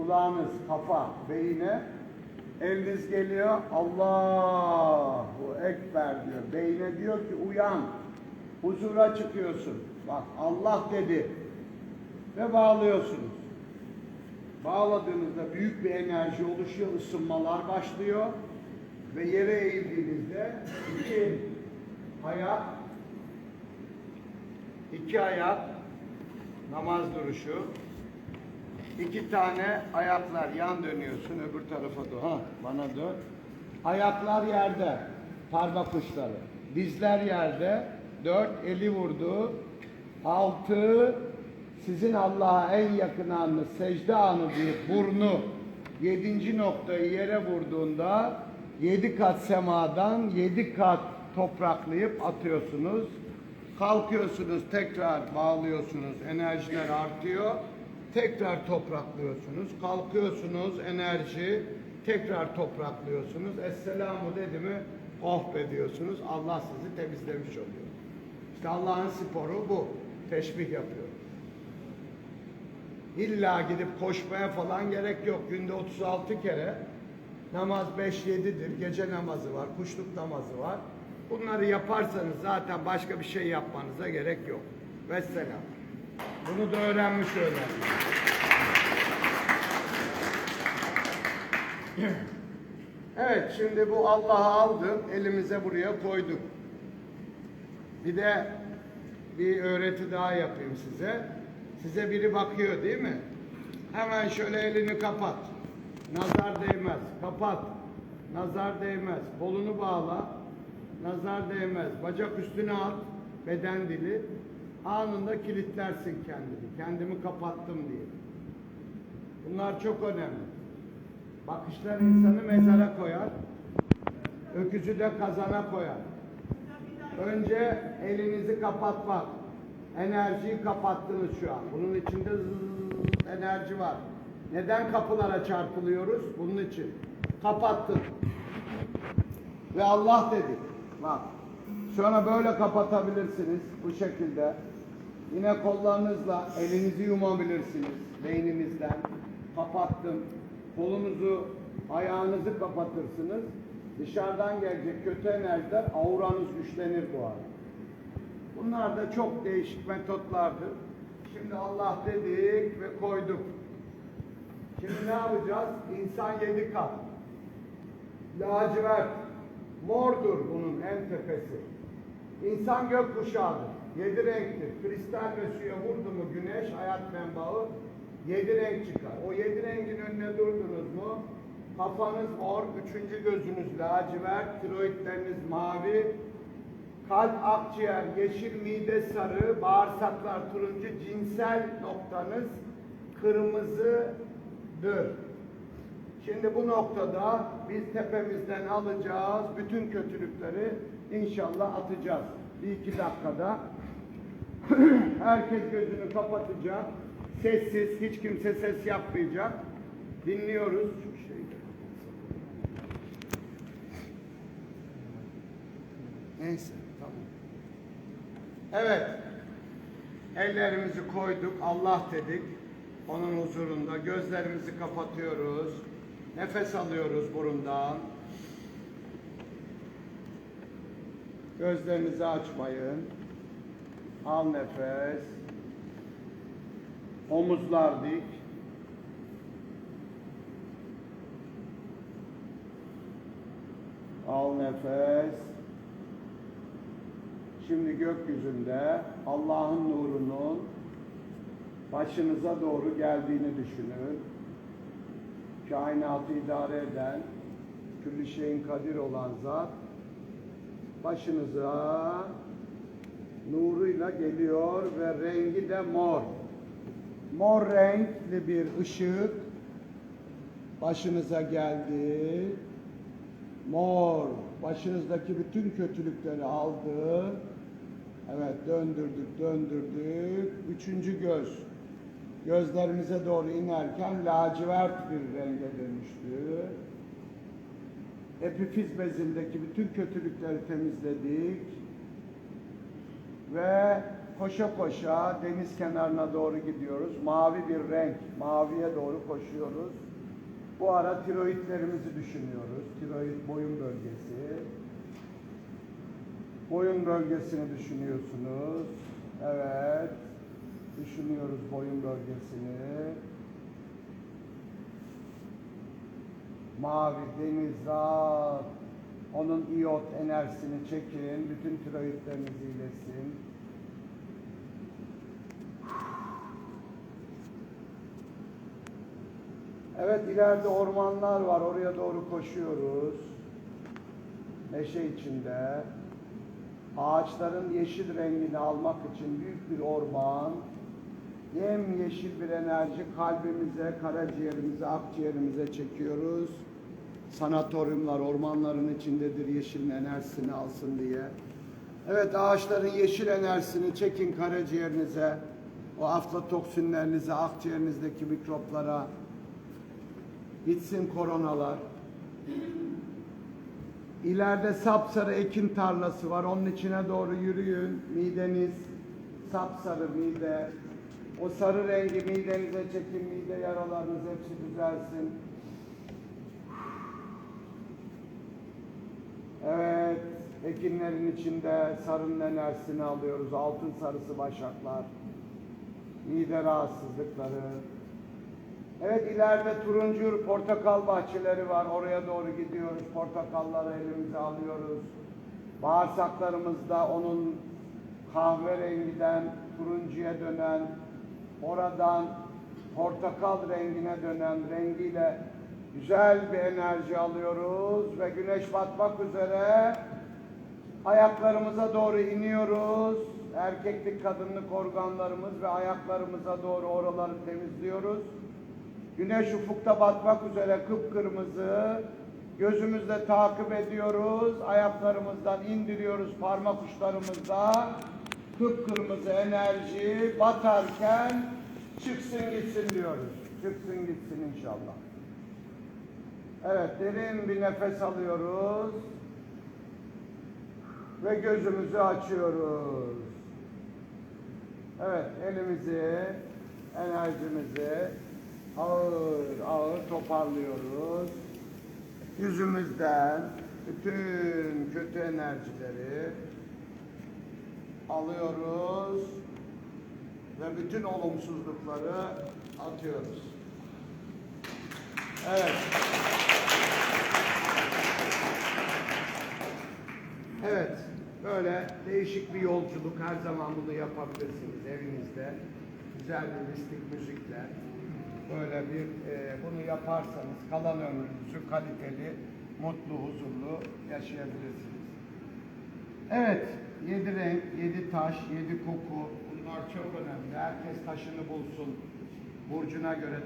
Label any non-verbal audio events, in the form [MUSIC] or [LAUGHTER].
kulağınız, kafa, beyine, eliniz geliyor, Allahu Ekber diyor. Beyne diyor ki uyan, huzura çıkıyorsun. Bak Allah dedi ve bağlıyorsunuz. Bağladığınızda büyük bir enerji oluşuyor, ısınmalar başlıyor ve yere eğildiğinizde iki ayak iki ayak namaz duruşu iki tane ayaklar yan dönüyorsun öbür tarafa dön. Ha, bana dön. Ayaklar yerde. Parmak uçları. Dizler yerde. Dört eli vurdu. Altı sizin Allah'a en yakın anınız secde anı diye burnu yedinci noktayı yere vurduğunda yedi kat semadan yedi kat topraklayıp atıyorsunuz. Kalkıyorsunuz, tekrar bağlıyorsunuz, enerjiler artıyor. Tekrar topraklıyorsunuz, kalkıyorsunuz, enerji, tekrar topraklıyorsunuz. Esselamu dedi mi, oh be diyorsunuz, Allah sizi temizlemiş oluyor. İşte Allah'ın sporu bu, teşbih yapıyor. İlla gidip koşmaya falan gerek yok. Günde 36 kere namaz 5-7'dir. Gece namazı var, kuşluk namazı var. Bunları yaparsanız zaten başka bir şey yapmanıza gerek yok. Vesselam. Bunu da öğrenmiş öğrenmiş. Evet şimdi bu Allah'ı aldım elimize buraya koyduk. Bir de bir öğreti daha yapayım size. Size biri bakıyor değil mi? Hemen şöyle elini kapat. Nazar değmez. Kapat. Nazar değmez. Kolunu bağla. Nazar değmez. Bacak üstüne at. Beden dili. Anında kilitlersin kendini. Kendimi kapattım diye. Bunlar çok önemli. Bakışlar insanı mezara koyar. Öküzü de kazana koyar. Önce elinizi kapatmak. Enerjiyi kapattınız şu an. Bunun içinde enerji var. Neden kapılara çarpılıyoruz? Bunun için. Kapattın. Ve Allah dedi. Bak. Sonra böyle kapatabilirsiniz. Bu şekilde. Yine kollarınızla elinizi yumabilirsiniz. Beyninizden. Kapattım. Kolunuzu, ayağınızı kapatırsınız. Dışarıdan gelecek kötü enerjiler auranız güçlenir bu arada. Bunlar da çok değişik metotlardır. Şimdi Allah dedik ve koyduk. Şimdi ne yapacağız? İnsan yedi kat. Lacivert. Mordur bunun en tepesi. İnsan gökkuşağıdır. Yedi renktir. Kristal ve suya vurdu mu güneş, hayat menbaı yedi renk çıkar. O yedi rengin önüne durdunuz mu kafanız mor, üçüncü gözünüz lacivert, tiroidleriniz mavi, kalp, akciğer, yeşil mide sarı, bağırsaklar turuncu, cinsel noktanız kırmızıdır. Şimdi bu noktada biz tepemizden alacağız, bütün kötülükleri inşallah atacağız. Bir iki dakikada [CLEARS THROAT] herkes gözünü kapatacak, sessiz, hiç kimse ses yapmayacak. Dinliyoruz. Neyse, tamam. Evet. Ellerimizi koyduk, Allah dedik. Onun huzurunda gözlerimizi kapatıyoruz. Nefes alıyoruz burundan. Gözlerinizi açmayın. Al nefes. Omuzlar dik. Al nefes. Şimdi gökyüzünde Allah'ın nurunun başınıza doğru geldiğini düşünün. Kainatı idare eden, külli şeyin kadir olan zat başınıza nuruyla geliyor ve rengi de mor. Mor renkli bir ışık başınıza geldi. Mor başınızdaki bütün kötülükleri aldı. Evet döndürdük döndürdük. Üçüncü göz. Gözlerimize doğru inerken lacivert bir renge dönüştü. Epifiz bezindeki bütün kötülükleri temizledik. Ve koşa koşa deniz kenarına doğru gidiyoruz. Mavi bir renk, maviye doğru koşuyoruz. Bu ara tiroidlerimizi düşünüyoruz. Tiroid boyun bölgesi. Boyun bölgesini düşünüyorsunuz. Evet. Düşünüyoruz boyun bölgesini. Mavi, deniz, rahat. Onun iot enerjisini çekin. Bütün tiroidleriniz iyileşsin. Evet ileride ormanlar var. Oraya doğru koşuyoruz. Neşe içinde. Ağaçların yeşil rengini almak için büyük bir orman. Yem yeşil bir enerji kalbimize, karaciğerimize, akciğerimize çekiyoruz. Sanatoryumlar ormanların içindedir yeşilin enerjisini alsın diye. Evet ağaçların yeşil enerjisini çekin karaciğerinize. O aflatoksinlerinize, akciğerinizdeki mikroplara, Gitsin koronalar. İleride sapsarı ekin tarlası var. Onun içine doğru yürüyün. Mideniz sapsarı mide. O sarı rengi midenize çekin. Mide yaralarınız hepsi düzelsin. Evet. Ekinlerin içinde sarının enerjisini alıyoruz. Altın sarısı başaklar. Mide rahatsızlıkları. Evet ileride turuncu portakal bahçeleri var. Oraya doğru gidiyoruz. Portakalları elimize alıyoruz. Bağırsaklarımızda onun kahverengiden turuncuya dönen, oradan portakal rengine dönen rengiyle güzel bir enerji alıyoruz ve güneş batmak üzere ayaklarımıza doğru iniyoruz. Erkeklik, kadınlık organlarımız ve ayaklarımıza doğru oraları temizliyoruz. Güneş ufukta batmak üzere kıpkırmızı. Gözümüzle takip ediyoruz. Ayaklarımızdan indiriyoruz parmak uçlarımızda. Kıpkırmızı enerji batarken çıksın gitsin diyoruz. Çıksın gitsin inşallah. Evet derin bir nefes alıyoruz. Ve gözümüzü açıyoruz. Evet elimizi, enerjimizi ağır ağır toparlıyoruz. Yüzümüzden bütün kötü enerjileri alıyoruz ve bütün olumsuzlukları atıyoruz. Evet. Evet, böyle değişik bir yolculuk. Her zaman bunu yapabilirsiniz evinizde. Güzel bir mistik müzikle. Böyle bir, e, bunu yaparsanız kalan ömrünüzü kaliteli, mutlu, huzurlu yaşayabilirsiniz. Evet, yedi renk, yedi taş, yedi koku. Bunlar çok önemli. Herkes taşını bulsun. Burcuna göre